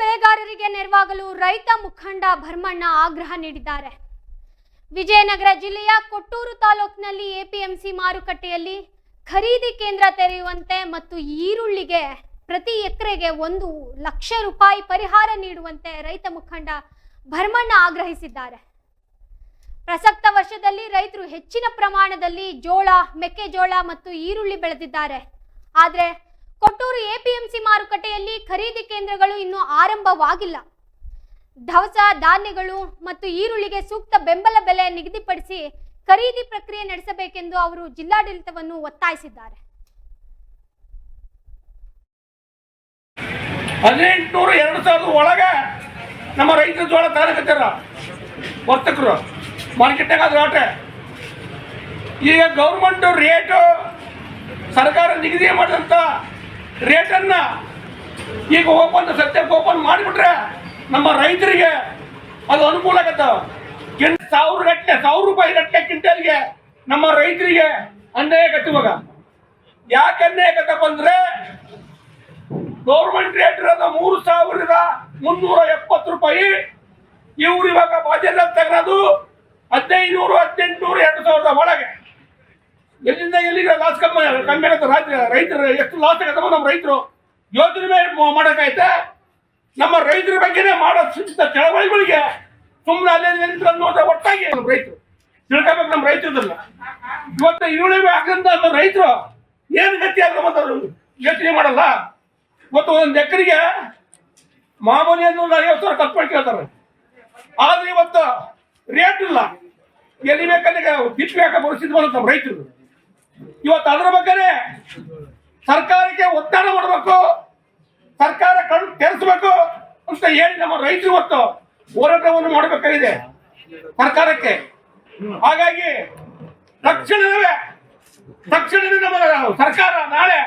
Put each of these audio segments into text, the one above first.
ಬೆಳೆಗಾರರಿಗೆ ನೆರವಾಗಲು ರೈತ ಮುಖಂಡ ಭರ್ಮಣ್ಣ ಆಗ್ರಹ ನೀಡಿದ್ದಾರೆ. ವಿಜಯನಗರ ಜಿಲ್ಲೆಯ ಕೊಟ್ಟೂರು ತಾಲೂಕಿನಲ್ಲಿ ಎಪಿಎಂಸಿ ಮಾರುಕಟ್ಟೆಯಲ್ಲಿ ಖರೀದಿ ಕೇಂದ್ರ ತೆರೆಯುವಂತೆ ಮತ್ತು ಈರುಳ್ಳಿಗೆ ಪ್ರತಿ ಎಕರೆಗೆ ಒಂದು ಲಕ್ಷ ರೂಪಾಯಿ ಪರಿಹಾರ ನೀಡುವಂತೆ ರೈತ ಮುಖಂಡ ಭರ್ಮಣ್ಣ ಆಗ್ರಹಿಸಿದ್ದಾರೆ. ಪ್ರಸಕ್ತ ವರ್ಷದಲ್ಲಿ ರೈತರು ಹೆಚ್ಚಿನ ಪ್ರಮಾಣದಲ್ಲಿ ಜೋಳ, ಮೆಕ್ಕೆಜೋಳ ಮತ್ತು ಈರುಳ್ಳಿ ಬೆಳೆದಿದ್ದಾರೆ. ಆದರೆ ಕೊಟ್ಟೂರು ಎಪಿಎಂಸಿ ಮಾರುಕಟ್ಟೆಯಲ್ಲಿ ಖರೀದಿ ಕೇಂದ್ರಗಳು ಇನ್ನೂ ಆರಂಭವಾಗಿಲ್ಲ. ದವಸ ಧಾನ್ಯಗಳು ಮತ್ತು ಈರುಳ್ಳಿಗೆ ಸೂಕ್ತ ಬೆಂಬಲ ಬೆಲೆ ನಿಗದಿಪಡಿಸಿ ಖರೀದಿ ಪ್ರಕ್ರಿಯೆ ನಡೆಸಬೇಕೆಂದು ಅವರು ಜಿಲ್ಲಾಡಳಿತವನ್ನು ಒತ್ತಾಯಿಸಿದ್ದಾರೆ. ಹದಿನೆಂಟುನೂರು ಎರಡು ಸಾವಿರದ ಒಳಗೆ ನಮ್ಮ ರೈತರ ಜೋಳ ತಯಾರಕತ್ತಾರ ವರ್ತಕರು, ಮಾರ್ಕೆಟ್ನಾಗ ಅದು ಈಗ ಗೌರ್ಮೆಂಟ್ ರೇಟು ಸರ್ಕಾರ ನಿಗದಿ ಮಾಡಿದಂಥ ರೇಟನ್ನು ಈಗ ಓಪನ್, ಸದ್ಯಕ್ಕೆ ಓಪನ್ ಮಾಡಿಬಿಟ್ರೆ ನಮ್ಮ ರೈತರಿಗೆ ಅದು ಅನುಕೂಲ ಆಗತ್ತಾವ ಕಿಂಟ್ ಸಾವಿರ ಗಟ್ಟಲೆ, ಸಾವಿರ ರೂಪಾಯಿ ಗಟ್ಟಲೆ ಕ್ವಿಂಟಲ್ಗೆ ನಮ್ಮ ರೈತರಿಗೆ ಅನ್ಯಾಯ ಆಗತ್ತೆ ಇವಾಗ. ಯಾಕೆ ಅನ್ಯಾಯ ಆಗತ್ತಪ್ಪ ಅಂದ್ರೆ ಗೌರ್ಮೆಂಟ್ ರೇಟ್ ಇರೋದು ಮೂರು ಸಾವಿರದ ಮುನ್ನೂರ ಎಪ್ಪತ್ತು ರೂಪಾಯಿ. ಇವ್ರು ಇವಾಗ ಬಾಧ್ಯತೆ ತಗೊಳೋದು ಹದಿನೈದು ನೂರು ಹದಿನೆಂಟುನೂರು ಎರಡು ಸಾವಿರದ ಒಳಗೆ. ಎಲ್ಲಿಂದ ಎಲ್ಲಿಗೆ ಲಾಸ್ ಕಮ್ಮಿ ಕಮ್ಮಿ ಆಗುತ್ತೆ. ರಾಜ್ಯ ರೈತರು ಎಷ್ಟು ಲಾಸ್ ಆಗತ್ತಮ್ಮ ನಮ್ಮ ರೈತರು. ಯೋಜನೆ ಮೇಲೆ ಮಾಡೋಕ್ಕಾಯ್ತೆ? ನಮ್ಮ ರೈತರ ಬಗ್ಗೆನೇ ಮಾಡೋ ಸೂಚಿತ ಚಳವಳಿಗಳಿಗೆ ಸುಮ್ಮನೆ ಅಲ್ಲೇ ನೋಡಿದ್ರೆ ಒಟ್ಟಾಗಿ ನಮ್ಮ ರೈತರು. ತಿಳ್ಕೊಬೇಕು ನಮ್ಮ ರೈತರದಲ್ಲ ಇವತ್ತು ಈರುಳ್ಳಿ ಆಗಂತ ನಮ್ಮ ರೈತರು ಏನು ಗತಿ ಆದ್ರೆ ಮತ್ತೆ ಯೋಚನೆ ಮಾಡಲ್ಲ. ಇವತ್ತು ಒಂದೊಂದು ಎಕರೆಗೆ ಮಾಮೂಲಿ ಒಂದು ಐವತ್ತು ಸಾವಿರ ಕಟ್ಕೊಂಡು ಕೇಳ್ತಾರೆ. ಆದ್ರೆ ಇವತ್ತು ರೇಟ್ ಇಲ್ಲ. ಎಲ್ಲಿ ಬೇಕಂದ್ರೆ ಬಿಟ್ಟು ಹಾಕೋ ಬರುತ್ತೆ ನಮ್ಮ ರೈತರು? ಇವತ್ತು ಅದ್ರ ಬಗ್ಗೆ ಸರ್ಕಾರಕ್ಕೆ ಒತ್ತಡ ಮಾಡಬೇಕು. ಸರ್ಕಾರ ಕಣ್ಣು ತೆರೆಸಬೇಕು ಅಂತ ಹೇಳಿ ನಮ್ಮ ರೈತರು ಇವತ್ತು ಹೋರಾಟವನ್ನು ಮಾಡಬೇಕಾಗಿದೆ ಸರ್ಕಾರಕ್ಕೆ. ಹಾಗಾಗಿ ತಕ್ಷಣವೇ ತಕ್ಷಣವೇ ನಮ್ಮ ಸರ್ಕಾರ ನಾಳೆ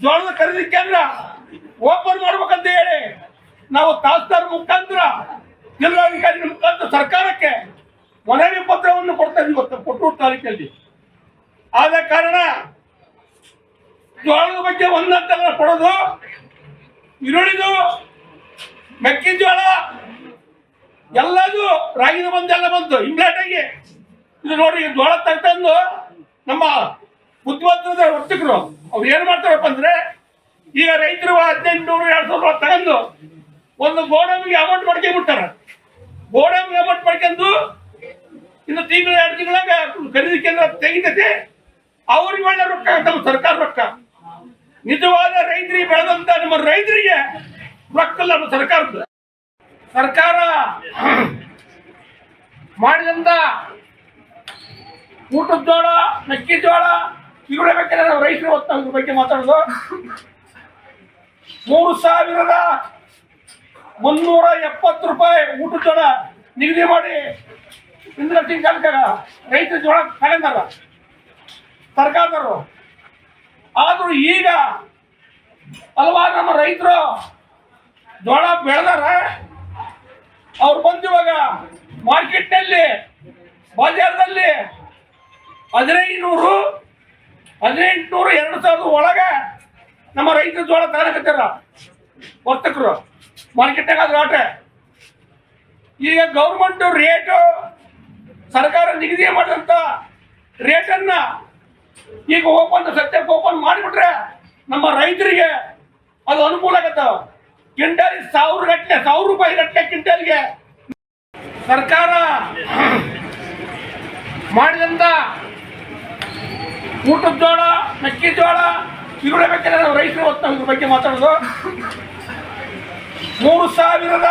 ಜೋಳದ ಖರೀದಿ ಕೇಂದ್ರ ಓಪನ್ ಮಾಡ್ಬೇಕಂತ ಹೇಳಿ ನಾವು ತಹಸೀಲ್ದಾರ್ ಮುಖಾಂತರ ಜಿಲ್ಲಾಧಿಕಾರಿ ಮುಖಾಂತರ ಸರ್ಕಾರಕ್ಕೆ ಮನವಿ ಪತ್ರವನ್ನು ಕೊಡ್ತಾ ಇದ್ದೀವಿ ಕೊಟ್ಟೂರು ತಾಲೂಕಿನಲ್ಲಿ ಆದ ಕಾರಣ ಜೋಳದ ಬಗ್ಗೆ ಒಂದಂತ ಕೊಡೋದು, ಈರುಳ್ಳಿದು, ಮೆಕ್ಕೆಜೋಳ, ಎಲ್ಲದು ರಾಗಿ ಬಂದು ಎಲ್ಲ ಬಂತು ಆಗಿ ಇದು ನೋಡಿ ಜೋಳ ತಂದು ನಮ್ಮ ಬುದ್ಧಿವಂತರದ ವರ್ತಕರು ಅವ್ರು ಏನ್ ಮಾಡ್ತಾರಪ್ಪ ಅಂದ್ರೆ, ಈಗ ರೈತರು ಹದಿನೆಂಟು ನೂರು ಎರಡು ಸಾವಿರ ತಗೊಂಡು ಒಂದು ಗೋಡಂಬಿಗೆ ಅಮೌಂಟ್ ಮಾಡ್ಕೊಂಡ್ಬಿಡ್ತಾರ ಗೋಡಂಬಿಗೆ ಅಮೌಂಟ್ ಮಾಡ್ಕೊಂಡು ಇನ್ನು ತಿಂಗಳು, ಎರಡು ತಿಂಗಳಾಗ ಖರೀದಿ ಕೇಂದ್ರ ತೆಗಿತೈತೆ. ಅವ್ರಿಗೆ ಒಳ್ಳೆ ರೊಕ್ಕ ನಮ್ಮ ಸರ್ಕಾರ ರೊಕ್ಕ. ನಿಜವಾದ ರೈತರಿಗೆ ಬೆಳೆದಂತ ನಮ್ಮ ರೈತರಿಗೆ ರೊಕ್ಕ ನಮ್ಮ ಸರ್ಕಾರದ ಸರ್ಕಾರ ಮಾಡಿದಂತ ಊಟದ ಜೋಳ ಮೆಕ್ಕೆಜೋಳ ಈರುಳ್ಳಿ ಬೇಕಾದ್ರೆ ನಾವು ರೈತರು ಅದ್ರ ಬಗ್ಗೆ ಮಾತಾಡೋದು. ಮೂರು ಸಾವಿರದ ಮುನ್ನೂರ ಎಪ್ಪತ್ತು ರೂಪಾಯಿ ಊಟದ ಜೋಳ ನಿಗದಿ ಮಾಡಿ ಇಂದ್ರ ತಿಂಗಳ ರೈತರ ಜೋಳ ತಗೊಂಡಾರ ಸರ್ಕಾರದವರು ಆದರೂ ಈಗ ಹಲವಾರು ನಮ್ಮ ರೈತರು ಜೋಳ ಬೆಳೆದಾರ, ಅವ್ರು ಬಂದಿವಾಗ ಇವಾಗ ಮಾರ್ಕೆಟ್ನಲ್ಲಿ, ಬಜಾರ್ದಲ್ಲಿ ಹದಿನೈದುನೂರು, ಹದಿನೆಂಟುನೂರು, ಎರಡು ಸಾವಿರದ ಒಳಗೆ ನಮ್ಮ ರೈತರ ಜೋಳ ತಗೊಳಕತ್ತಾರ ವರ್ತಕರು, ಮಾರ್ಕೆಟ್ನಾಗ ಅದು ಆಟ. ಈಗ ಗೌರ್ಮೆಂಟು ರೇಟು ಸರ್ಕಾರ ನಿಗದಿ ಮಾಡಿದಂಥ ರೇಟನ್ನ ಈಗ ಓಪನ್ ಸತ್ಯ ಓಪನ್ ಮಾಡಿಬಿಟ್ರೆ ನಮ್ಮ ರೈತರಿಗೆ ಅದು ಅನುಕೂಲ ಆಗತ್ತಾವ ಕ್ವಿಂಟಲ್ ಸಾವಿರ ಗಟ್ಟಲೆ ಸಾವಿರ ರೂಪಾಯಿ ಗಟ್ಟಲೆ ಕ್ವಿಂಟಲ್ಗೆ ಸರ್ಕಾರ ಮಾಡಿದಂತ ಊಟದ ಜೋಳ ಮೆಕ್ಕೆಜೋಳ ಜೋಳ ಬೇಕಾದ್ರೆ ನಾವು ರೈತರು ಬಗ್ಗೆ ಮಾತಾಡೋದು. ಮೂರು ಸಾವಿರದ